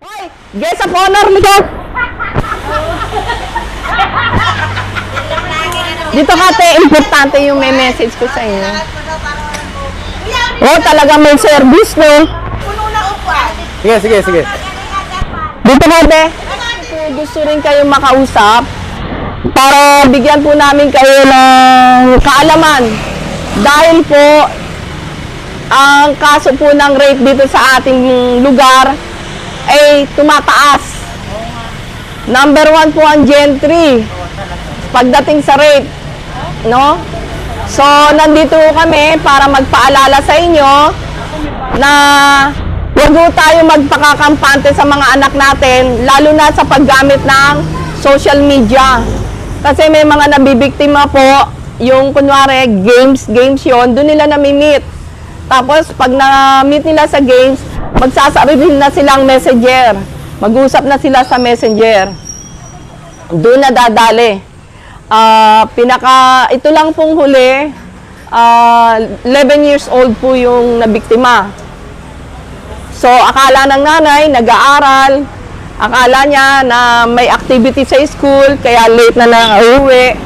Hoy, guest of honor, likod! Dito ka, te, importante yung may message ko sa inyo. Oh, talaga may service, no? Puno na upuan. Sige, sige, sige. Dito ka, te. Kung gusto rin kayo makausap, para bigyan po namin kayo ng kaalaman. Dahil po, ang kaso po ng rape dito sa ating lugar ay tumataas. Number one po ang Gen 3 pagdating sa rape. No? So, nandito kami para magpaalala sa inyo na huwag tayo magpakakampante sa mga anak natin, lalo na sa paggamit ng social media. Kasi may mga nabibiktima po, yung kunwari games, games yon doon nila nami-meet. Tapos pag na-meet nila sa games, magsasarili na silang messenger. Mag-usap na sila sa messenger. Doon na dadali. Ah, pinaka, ito lang pong huli, ah, 11 years old po yung nabiktima. So, akala ng nanay, nag-aaral, akala niya na may activity sa school, kaya late na na uwi.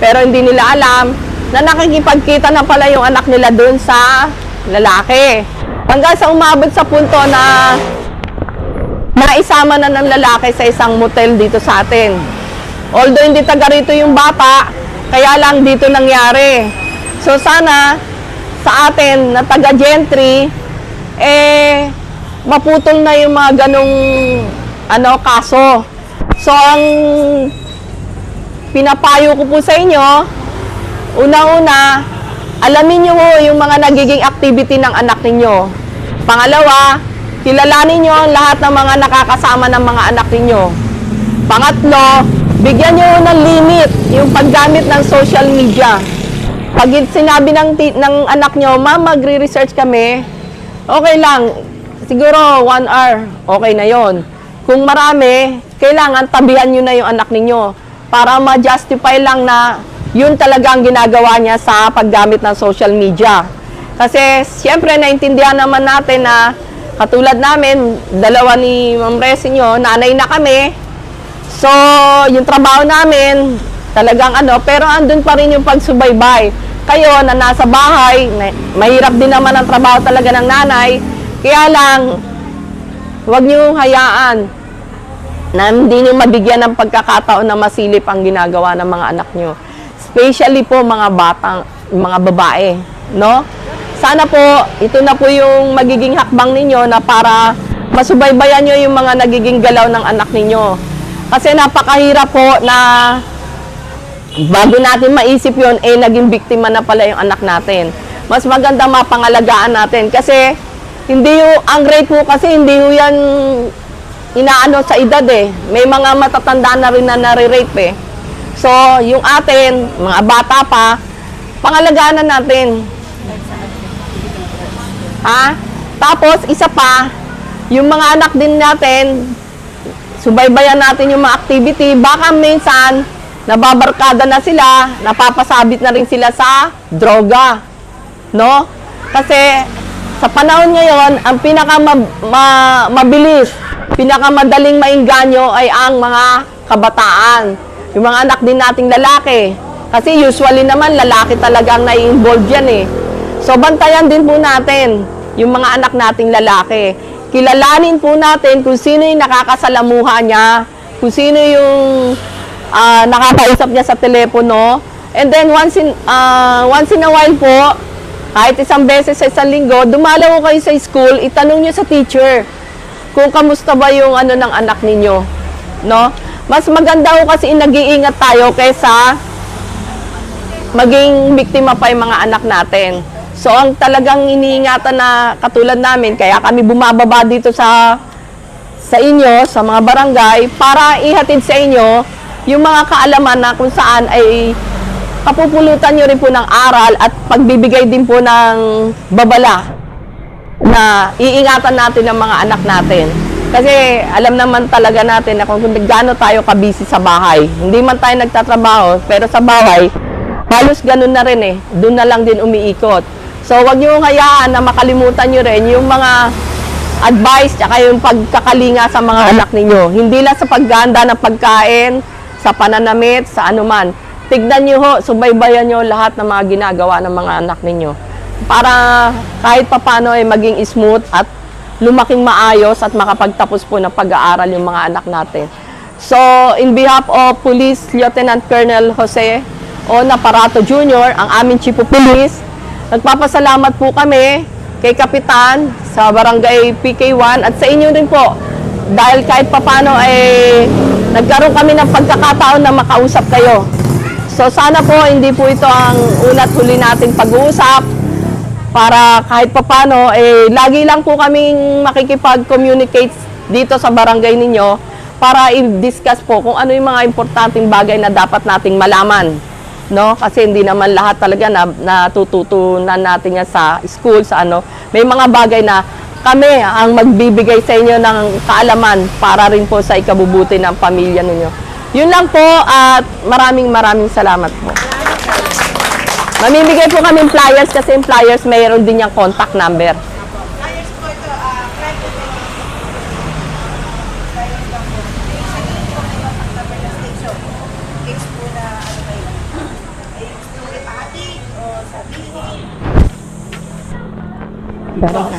Pero hindi nila alam na nakikipagkita na pala yung anak nila doon sa lalaki. Hanggang sa umabot sa punto na naisama na ng lalaki sa isang motel dito sa atin. Although hindi taga rito yung bata, kaya lang dito nangyari. So sana sa atin na taga gentry, eh maputol na yung mga ganong ano kaso. So ang pinapayo ko po sa inyo, una-una, alamin nyo yung mga nagiging activity ng anak ninyo. Pangalawa, kilalanin nyo ang lahat ng mga nakakasama ng mga anak ninyo. Pangatlo, bigyan nyo ng limit yung paggamit ng social media. Pag sinabi ng, ng anak nyo, ma'am, magre-research kami, okay lang, siguro one hour, okay na yon. Kung marami, kailangan tabihan nyo na yung anak ninyo para ma-justify lang na yun talaga ang ginagawa niya sa paggamit ng social media. Kasi siyempre naintindihan naman natin na katulad namin, dalawa ni Ma'am Resi nyo, nanay na kami. So, yung trabaho namin, talagang ano, pero andun pa rin yung pagsubaybay. Kayo na nasa bahay, mahirap din naman ang trabaho talaga ng nanay. Kaya lang, huwag niyo hayaan na hindi niyo mabigyan ng pagkakataon na masilip ang ginagawa ng mga anak niyo. Especially po mga batang, mga babae, no? Sana po, ito na po yung magiging hakbang ninyo na para masubaybayan nyo yung mga nagiging galaw ng anak ninyo. Kasi napakahirap po na bago natin maisip yon eh naging biktima na pala yung anak natin. Mas maganda mapangalagaan natin kasi hindi yung, ang rape po kasi hindi yung yan inaano sa edad eh. May mga matatanda na rin na nare-rape eh. So, yung atin, mga bata pa, pangalagaan na natin. Ha? Tapos, isa pa, yung mga anak din natin, subaybayan natin yung mga activity. Baka minsan, nababarkada na sila, napapasabit na rin sila sa droga. No? Kasi, sa panahon ngayon, ang pinaka ma- mabilis, pinakamadaling mainganyo ay ang mga kabataan. Yung mga anak din nating lalaki. Kasi usually naman, lalaki talaga ang nai-involve yan eh. So, bantayan din po natin yung mga anak nating lalaki. Kilalanin po natin kung sino yung nakakasalamuha niya, kung sino yung ah, nakakausap niya sa telepono. And then, once in, ah, once in a while po, kahit isang beses sa isang linggo, dumalaw kayo sa school, itanong niyo sa teacher kung kamusta ba yung ano ng anak ninyo. No? Mas maganda ko kasi nag-iingat tayo kaysa maging biktima pa yung mga anak natin. So, ang talagang iniingatan na katulad namin, kaya kami bumababa dito sa sa inyo, sa mga barangay, para ihatid sa inyo yung mga kaalaman na kung saan ay kapupulutan nyo rin po ng aral at pagbibigay din po ng babala na iingatan natin ang mga anak natin. Kasi alam naman talaga natin na kung gaano tayo kabisi sa bahay. Hindi man tayo nagtatrabaho, pero sa bahay, halos ganun na rin eh. Doon na lang din umiikot. So, wag niyo hayaan na makalimutan niyo rin yung mga advice tsaka yung pagkakalinga sa mga anak ninyo. Hindi lang sa pagganda ng pagkain, sa pananamit, sa anuman. Tignan nyo ho, subaybayan nyo lahat ng mga ginagawa ng mga anak ninyo. Para kahit papano ay maging smooth at lumaking maayos at makapagtapos po ng pag-aaral yung mga anak natin. So, in behalf of Police Lieutenant Colonel Jose O. Naparato Jr., ang aming Chief of Police, nagpapasalamat po kami kay Kapitan sa Barangay PK1 at sa inyo din po dahil kahit papano ay nagkaroon kami ng pagkakataon na makausap kayo. So sana po hindi po ito ang una't huli nating pag-uusap para kahit papano eh lagi lang po kaming makikipag-communicate dito sa barangay ninyo para i-discuss po kung ano yung mga importanteng bagay na dapat nating malaman. No? Kasi hindi naman lahat talaga na natututunan natin yan sa school, sa ano. May mga bagay na kami ang magbibigay sa inyo ng kaalaman para rin po sa ikabubuti ng pamilya ninyo. Yun lang po at maraming maraming salamat po. Mamimigay po kami flyers kasi yung flyers mayroon din yung contact number. Dalawa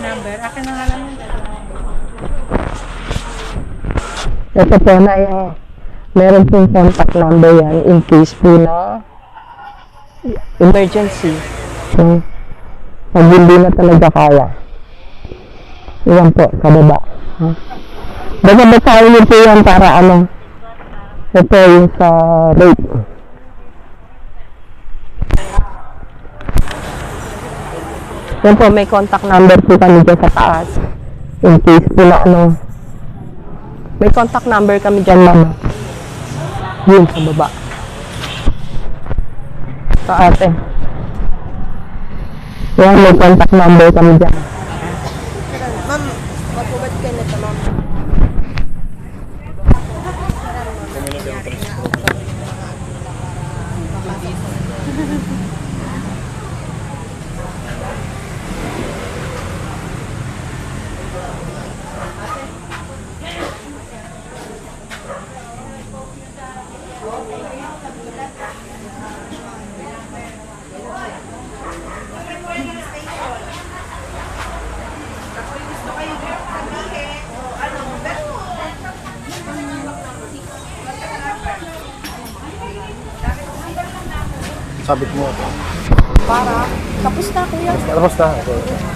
number. Akin na lang yung. Ito po na yung meron pong contact number yan in case po na emergency. So, pag hindi na talaga kaya. Iyan po, sa baba. Ha? Basta basahin niyo po yan para ano. Ito yung sa rate. Yan po, may contact number po kami dyan sa taas. In case po na ano, may contact number kami dyan, mama. Yun, sa baba. Sa ate. Yan, may contact number kami dyan. Sabit mo. Para, tapos na kuya. Tapos na.